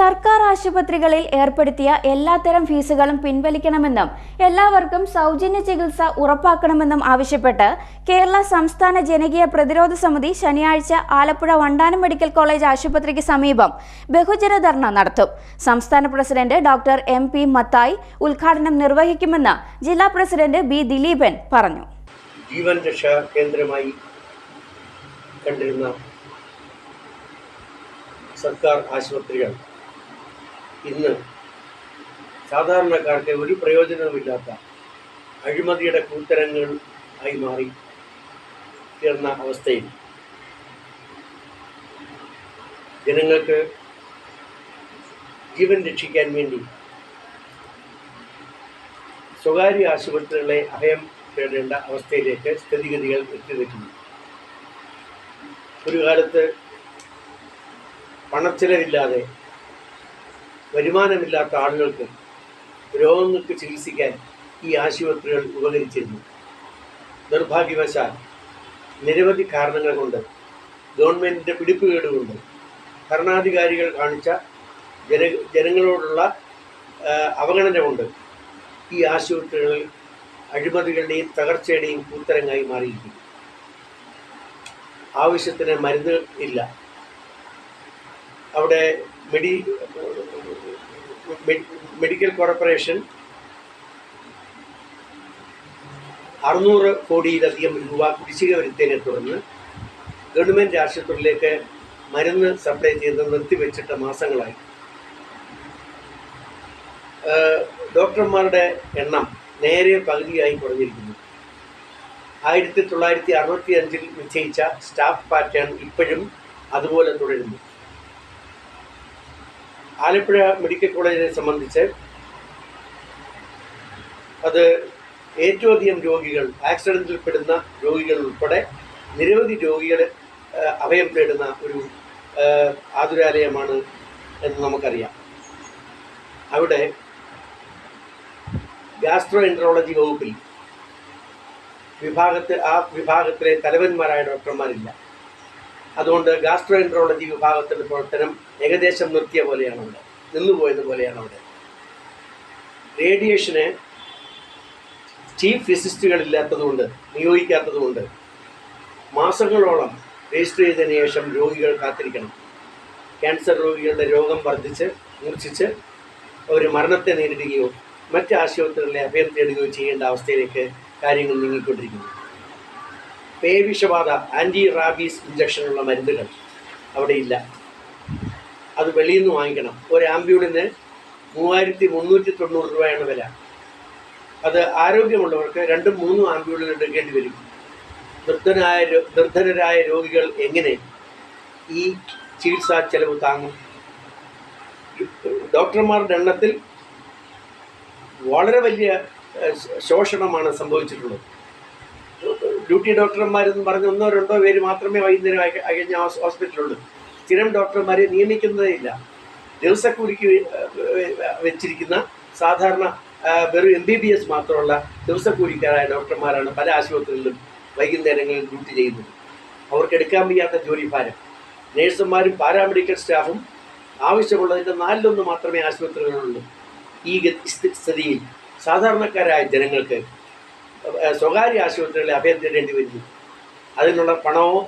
സർക്കാർ ആശുപത്രികളിൽ ഏർപ്പെടുത്തിയ എല്ലാത്തരം ഫീസുകളും പിൻവലിക്കണമെന്നും എല്ലാവർക്കും സൗജന്യ ചികിത്സ ഉറപ്പാക്കണമെന്നും ആവശ്യപ്പെട്ട് കേരള സംസ്ഥാന ജനകീയ പ്രതിരോധ സമിതി ശനിയാഴ്ച ആലപ്പുഴ വണ്ടാനം മെഡിക്കൽ കോളേജ് ആശുപത്രിക്ക് സമീപം ബഹുജന ധർണ നടത്തും. സംസ്ഥാന president doctor M P Mathai ഉദ്ഘാടനം നിർവഹിക്കുമെന്ന് ജില്ലാ പ്രസിഡന്റ് ബി ദിലീപൻ പറഞ്ഞു. ജീവൻ രക്ഷാ കേന്ദ്രമായി കണ്ടിരുന്ന സർക്കാർ ആശുപത്രികൾ ഇന്ന് സാധാരണക്കാർക്ക് ഒരു പ്രയോജനവുമില്ലാത്ത അഴിമതിയുടെ കൂത്തരങ്ങൾ ആയി മാറി തീർന്ന അവസ്ഥയിൽ ജനങ്ങൾക്ക് ജീവൻ രക്ഷിക്കാൻ വേണ്ടി സ്വകാര്യ ആശുപത്രികളെ അഭയം തേടേണ്ട അവസ്ഥയിലേക്ക് സ്ഥിതിഗതികൾ എത്തിനിൽക്കുന്നു ഒരു കാലത്ത് പണച്ചിലവില്ലാതെ വരുമാനമില്ലാത്ത ആളുകൾക്ക് രോഗങ്ങൾക്ക് ചികിത്സിക്കാൻ ഈ ആശുപത്രികൾ ഉപകരിച്ചിരുന്നു. നിർഭാഗ്യവശാൽ നിരവധി കാരണങ്ങൾ കൊണ്ട് ഗവൺമെന്റിന്റെ പിടിപ്പുകേട് കൊണ്ട് ഭരണാധികാരികൾ കാണിച്ച ജന ജനങ്ങളോടുള്ള അവഗണന കൊണ്ട് ഈ ആശുപത്രികളിൽ അഴിമതികളുടെയും തകർച്ചയുടെയും കൂത്തരങ്ങായി മാറിയിരിക്കുന്നു. ആവശ്യത്തിന് മരുന്ന് ഇല്ല. അവിടെ മെഡി മെഡിക്കൽ കോർപ്പറേഷൻ അറുന്നൂറ് കോടിയിലധികം രൂപ കുടിശ്ശിക വരുത്തിയതിനെ തുടർന്ന് ഗവൺമെന്റ് ആശുപത്രിയിലേക്ക് മരുന്ന് സപ്ലൈ ചെയ്ത് നിർത്തിവെച്ചിട്ട് മാസങ്ങളായി. ഡോക്ടർമാരുടെ എണ്ണം നേരെ പകുതിയായി കുറഞ്ഞിരിക്കുന്നു. ആയിരത്തി തൊള്ളായിരത്തി അറുപത്തി അഞ്ചിൽ നിശ്ചയിച്ച സ്റ്റാഫ് പാറ്റേൺ ഇപ്പോഴും അതുപോലെ തുടരുന്നു. ആലപ്പുഴ മെഡിക്കൽ കോളേജിനെ സംബന്ധിച്ച് അത് ഏറ്റവും അധികം രോഗികൾ ആക്സിഡന്റിൽപ്പെടുന്ന രോഗികൾ ഉൾപ്പെടെ നിരവധി രോഗികൾ അഭയം തേടുന്ന ഒരു ആതുരാലയമാണ് എന്ന് നമുക്കറിയാം. അവിടെ ഗാസ്ട്രോ എൻട്രോളജി വകുപ്പിൽ വിഭാഗത്തിൽ ആ വിഭാഗത്തിലെ തലവന്മാരായ ഡോക്ടർമാരില്ല. അതുകൊണ്ട് ഗാസ്ട്രോ എൻട്രോളജി വിഭാഗത്തിന്റെ പ്രവർത്തനം ഏകദേശം നിർത്തിയ പോലെയാണ് അവിടെ. നിന്നുപോയത് പോലെയാണ് അവിടെ. റേഡിയേഷന് ചീഫ് ഫിസിസ്റ്റുകളില്ലാത്തതുകൊണ്ട് നിയോഗിക്കാത്തതുകൊണ്ട് മാസങ്ങളോളം രജിസ്റ്റർ ചെയ്തതിനു ശേഷം രോഗികൾ കാത്തിരിക്കണം. ക്യാൻസർ രോഗികളുടെ രോഗം വർദ്ധിച്ച് മൂർച്ഛിച്ച് അവർ മരണത്തെ നേരിടുകയോ മറ്റ് ആശുപത്രികളിലെ അഭയം തേടുകയോ ചെയ്യേണ്ട അവസ്ഥയിലേക്ക് കാര്യങ്ങൾ നീങ്ങിക്കൊണ്ടിരിക്കുന്നു. പേവിഷബാധ ആന്റി റാബീസ് ഇഞ്ചക്ഷനുള്ള മരുന്നുകൾ അവിടെ ഇല്ല. അത് വെളിയിൽ നിന്ന് വാങ്ങിക്കണം. ഒരു ആംബ്യൂളിന് മൂവായിരത്തി മുന്നൂറ്റി തൊണ്ണൂറ് രൂപയാണ് വില. അത് ആരോഗ്യമുള്ളവർക്ക് രണ്ടും മൂന്നും ആംബ്യൂളുകൾ എടുക്കേണ്ടി വരും. നിർദ്ധനായ നിർദ്ധനരായ രോഗികൾ എങ്ങനെ ഈ ചികിത്സാ ചെലവ് താങ്ങും? ഡോക്ടർമാരുടെ എണ്ണത്തിൽ വളരെ വലിയ ശോഷണമാണ് സംഭവിച്ചിട്ടുള്ളത്. ഡ്യൂട്ടി ഡോക്ടർമാരെന്ന് പറഞ്ഞ് ഒന്നോ രണ്ടോ പേര് മാത്രമേ വൈകുന്നേരം അകഞ്ഞ ഹോസ്പിറ്റലുള്ളൂ സ്ഥിരം ഡോക്ടർമാരെ നിയമിക്കുന്നതേ ഇല്ല ദിവസക്കൂലിക്ക് വെച്ചിരിക്കുന്ന സാധാരണ വെറും എം ബി ബി എസ് മാത്രമുള്ള ദിവസക്കൂലിക്കാരായ ഡോക്ടർമാരാണ് പല ആശുപത്രികളിലും വൈകുന്നേരങ്ങളിൽ ഡ്യൂട്ടി ചെയ്യുന്നത്. അവർക്ക് എടുക്കാൻ വയ്യാത്ത ജോലിഭാരം നേഴ്സുമാരും പാരാമെഡിക്കൽ സ്റ്റാഫും ആവശ്യമുള്ളതിന്റെ നാലിലൊന്ന് മാത്രമേ ആശുപത്രികളിലുള്ളൂ. ഈ സ്ഥിതിയിൽ സാധാരണക്കാരായ ജനങ്ങൾക്ക് സ്വകാര്യ ആശുപത്രികളെ അഭ്യർത്ഥിക്കേണ്ടി വരുന്നു. അതിനുള്ള പണവും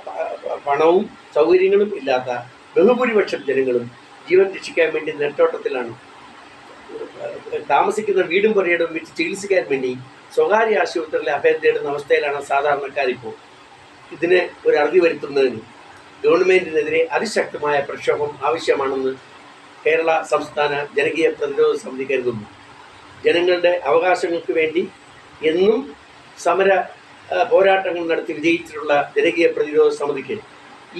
പണവും സൗകര്യങ്ങളും ഇല്ലാത്ത ബഹുഭൂരിപക്ഷം ജനങ്ങളും ജീവൻ രക്ഷിക്കാൻ വേണ്ടി നെട്ടോട്ടത്തിലാണ്. താമസിക്കുന്ന വീടും പുറയിടും വെച്ച് ചികിത്സിക്കാൻ വേണ്ടി സ്വകാര്യ ആശുപത്രികളെ അഭയം അവസ്ഥയിലാണ് സാധാരണക്കാരിപ്പോൾ ഇതിന് ഒരു അറുതി വരുത്തുന്നതിന്. ഗവൺമെന്റിനെതിരെ അതിശക്തമായ പ്രക്ഷോഭം ആവശ്യമാണെന്ന് കേരള സംസ്ഥാന ജനകീയ പ്രതിരോധ സമിതി കരുതുന്നു. ജനങ്ങളുടെ അവകാശങ്ങൾക്ക് വേണ്ടി എന്നും സമര പോരാട്ടങ്ങൾ നടത്തി വിജയിച്ചിട്ടുള്ള ജനകീയ പ്രതിരോധ സമിതിക്ക്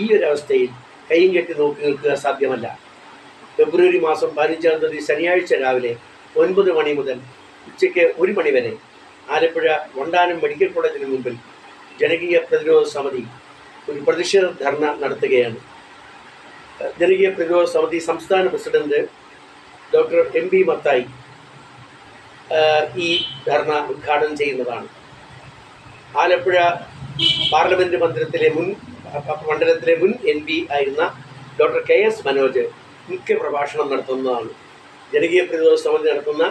ഈ ഒരു അവസ്ഥയിൽ കൈയും കെട്ടി നോക്കി നിൽക്കുക സാധ്യമല്ല. ഫെബ്രുവരി മാസം പതിനഞ്ചാം തീയതി ശനിയാഴ്ച രാവിലെ ഒൻപത് മണി മുതൽ ഉച്ചയ്ക്ക് ഒരു മണി വരെ ആലപ്പുഴ വണ്ടാനം മെഡിക്കൽ കോളേജിന് മുമ്പിൽ ജനകീയ പ്രതിരോധ സമിതി ഒരു പ്രതിഷേധ ധർണ നടത്തുകയാണ്. ജനകീയ പ്രതിരോധ സമിതി സംസ്ഥാന president doctor M P Mathai ഈ ധർണ ഉദ്ഘാടനം ചെയ്യുന്നതാണ്. ആലപ്പുഴ പാർലമെന്റ് മന്ദിരത്തിലെ മുൻ മണ്ഡലത്തിലെ മുൻ എം പി ആയിരുന്ന ഡോക്ടർ കെ എസ് മനോജ് മുഖ്യ പ്രഭാഷണം നടത്തുന്നതാണ്. ജനകീയ പ്രതിരോധ സമിതി നടത്തുന്ന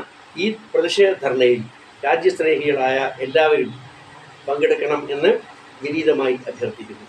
ഈ പ്രതിഷേധ ധർണയിൽ രാജ്യസ്നേഹികളായ എല്ലാവരും പങ്കെടുക്കണം എന്ന് വിനീതമായി അഭ്യർത്ഥിക്കുന്നു.